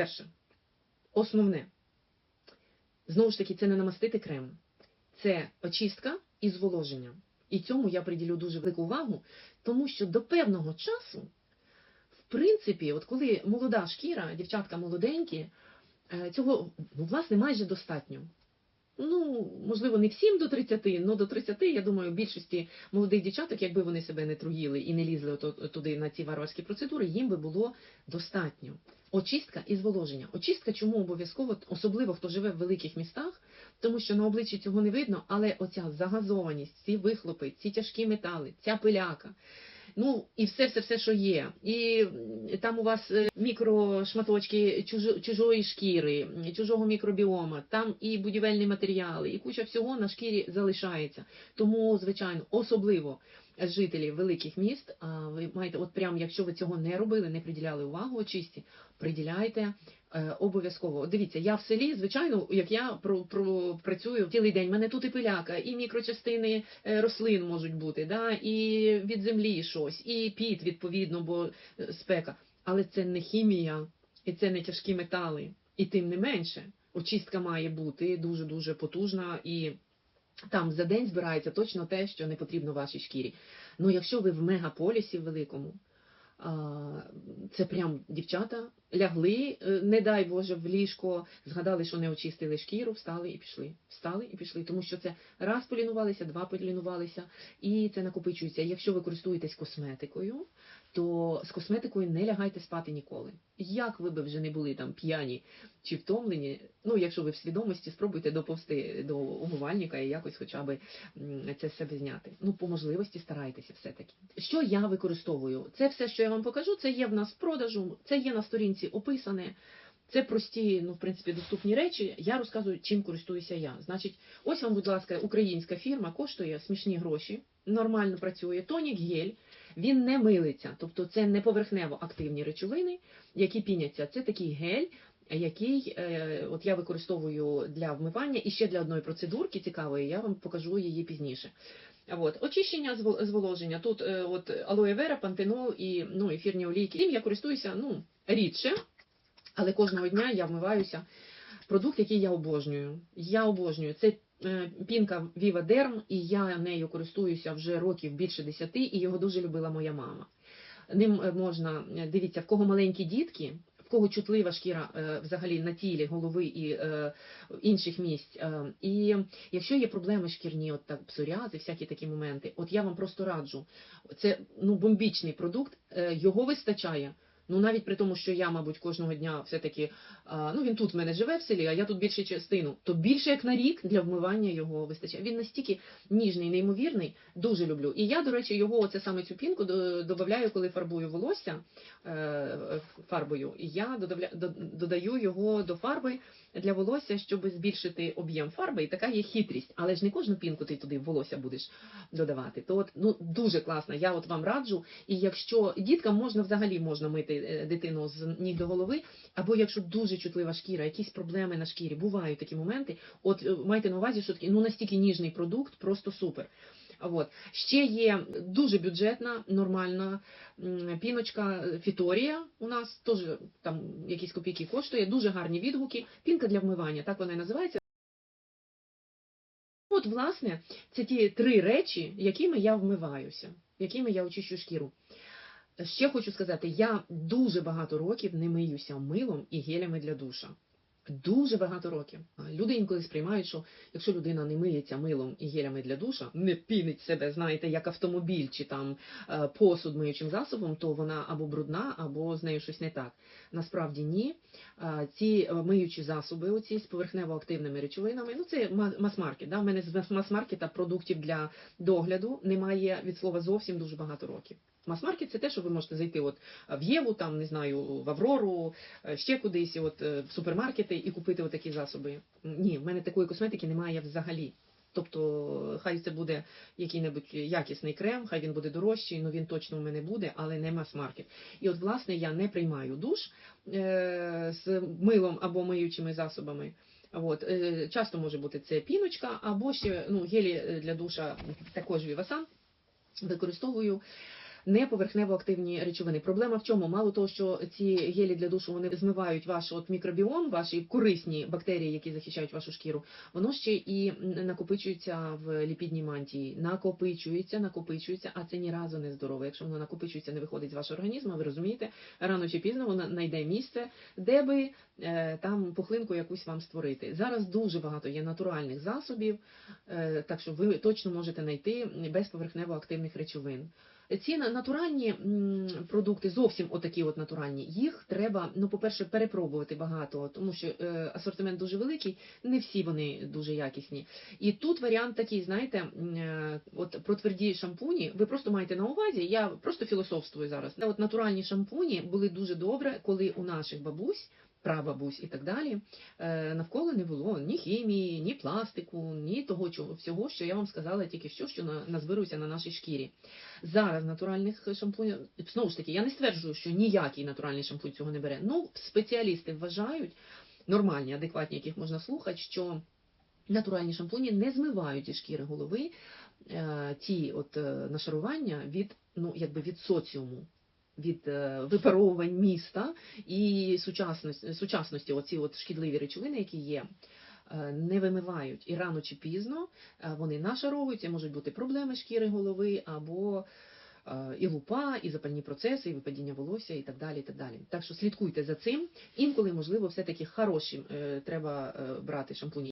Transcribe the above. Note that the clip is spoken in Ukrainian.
перше, основне, знову ж таки, це не намастити крем, це очистка і зволоження. І цьому я приділю дуже велику увагу, тому що до певного часу, в принципі, от коли молода шкіра, дівчатка молоденькі, е, цього ну, власне майже достатньо. Ну, можливо, не всім до 30, але до 30, я думаю, більшості молодих дівчаток, якби вони себе не труїли і не лізли туди на ці варварські процедури, їм би було достатньо. Очистка і зволоження. Очистка чому обов'язково, особливо хто живе в великих містах, тому що на обличчі цього не видно, але оця загазованість, ці вихлопи, ці тяжкі метали, ця пиляка. Ну і все, все, все, що є. І там у вас е, мікрошматочки чужої шкіри, чужого мікробіома, там і будівельні матеріали, і куча всього на шкірі залишається. Тому, звичайно, особливо жителі великих міст, ви маєте, от прям, якщо ви цього не робили, не приділяли увагу очисті, приділяйте е, обов'язково. Дивіться, я в селі, звичайно, як я про, про, працюю цілий день, в мене тут і пиляка, і мікрочастини е, рослин можуть бути, да, і від землі щось, і піт, відповідно, бо е, спека. Але це не хімія, і це не тяжкі метали. І тим не менше, очистка має бути дуже-дуже потужна і. Там за день збирається точно те, що не потрібно вашій шкірі. Ну, якщо ви в мегаполісі великому, це прям дівчата лягли, е, не дай Боже, в ліжко, згадали, що не очистили шкіру, встали і пішли. Встали і пішли, тому що це раз полінувалися, два полінувалися, і це накопичується. Якщо ви користуєтесь косметикою, то з косметикою не лягайте спати ніколи. Як ви би вже не були там п'яні чи втомлені, ну якщо ви в свідомості, спробуйте доповзти до умивальника і якось хоча б це себе зняти. Ну, по можливості старайтеся все-таки. Що я використовую? Це все, що я вам покажу, це є в нас в продажу, це є на сторінці описане. Це прості, ну, в принципі, доступні речі. Я розказую, чим користуюся я. Значить, ось вам, будь ласка, українська фірма коштує смішні гроші, нормально працює. Тонік гель, він не милиться, тобто це не поверхнево активні речовини, які піняться. Це такий гель, який е, от я використовую для вмивання і ще для одної процедурки цікавої, я вам покажу її пізніше. От. Очищення, зво- зволоження. Тут е, от алоє вера, пантенол і ну, ефірні олійки. Цим я користуюся ну, рідше, але кожного дня я вмиваюся. Продукт, який я обожнюю. Я обожнюю. Це е, пінка Viva Derm, і я нею користуюся вже років більше десяти, і його дуже любила моя мама. Ним е, можна, дивіться, в кого маленькі дітки, кого чутлива шкіра е, взагалі на тілі, голови і е, інших місць. Е, і якщо є проблеми шкірні, от так псоріази, всякі такі моменти, от я вам просто раджу. Це ну бомбічний продукт, його вистачає. Ну навіть при тому, що я, мабуть, кожного дня все-таки, ну він тут в мене живе в селі, а я тут більше частину, то більше як на рік для вмивання його вистачає. Він настільки ніжний, неймовірний, дуже люблю. І я, до речі, його, оце саме цю пінку, додаю, коли фарбую волосся е, фарбою. І я додаю його до фарби для волосся, щоб збільшити об'єм фарби. І така є хитрість. Але ж не кожну пінку ти туди волосся будеш додавати. То от ну дуже класно. Я от вам раджу. І якщо діткам можна взагалі можна мити е, дитину з ніг до голови, або якщо дуже чутлива шкіра, якісь проблеми на шкірі, бувають такі моменти. От е, майте на увазі, що такий ну настільки ніжний продукт, просто супер. От ще є дуже бюджетна, нормальна піночка е, Фіторія. У нас теж там якісь копійки коштує, дуже гарні відгуки. Пінка для вмивання, так вона і називається. От, власне, це ті три речі, якими я вмиваюся, якими я очищу шкіру. Ще хочу сказати, я дуже багато років не миюся милом і гелями для душа. Дуже багато років. Люди інколи сприймають, що якщо людина не миється милом і гелями для душа, не пінить себе, знаєте, як автомобіль чи там е, посуд миючим засобом, то вона або брудна, або з нею щось не так. Насправді ні. Е, Ці е, миючі засоби, оці з поверхнево-активними речовинами, ну це ма- мас-маркет. Да? У мене з мас- мас-маркета продуктів для догляду немає від слова зовсім дуже багато років. Мас-маркет це те, що ви можете зайти от в Єву, там не знаю, в Аврору, ще кудись, от в супермаркети і купити отакі засоби. Ні, в мене такої косметики немає взагалі. Тобто, хай це буде який-небудь якісний крем, хай він буде дорожчий, ну він точно у мене буде, але не мас-маркет. І от, власне, я не приймаю душ е, з милом або миючими засобами. От, е, часто може бути це піночка, або ще ну, гелі для душа також Вівасан використовую не поверхнево-активні речовини. Проблема в чому? Мало того, що ці гелі для душу вони змивають ваш от мікробіом, ваші корисні бактерії, які захищають вашу шкіру, воно ще і накопичується в ліпідній мантії. Накопичується, накопичується, а це ні разу не здорово. Якщо воно накопичується, не виходить з вашого організму, ви розумієте, рано чи пізно воно знайде місце, де би е, там пухлинку якусь вам створити. Зараз дуже багато є натуральних засобів, е, так що ви точно можете знайти безповерхнево активних речовин. Ці на- натуральні продукти, зовсім отакі от натуральні, їх треба, ну, по-перше, перепробувати багато, тому що е, асортимент дуже великий, не всі вони дуже якісні. І тут варіант такий, знаєте, е, от про тверді шампуні, ви просто маєте на увазі, я просто філософствую зараз. От натуральні шампуні були дуже добре, коли у наших бабусь, прабабусь і так далі, е, навколо не було ні хімії, ні пластику, ні того чого всього, що я вам сказала тільки що, що на, назбирується на нашій шкірі. Зараз натуральних шампунів, знову ж таки, я не стверджую, що ніякий натуральний шампунь цього не бере. Ну, спеціалісти вважають, нормальні, адекватні, яких можна слухати, що натуральні шампуні не змивають зі шкіри голови е, ті от е, нашарування від, ну, якби від соціуму. Від е, випаровувань міста і сучасності, сучасності оці от шкідливі речовини, які є, е, не вимивають. І рано чи пізно е, вони нашаровуються, можуть бути проблеми шкіри голови або і лупа, і запальні процеси, і випадіння волосся, і так далі. І так далі. Так що слідкуйте за цим. Інколи, можливо, все-таки хороші треба брати шампуні.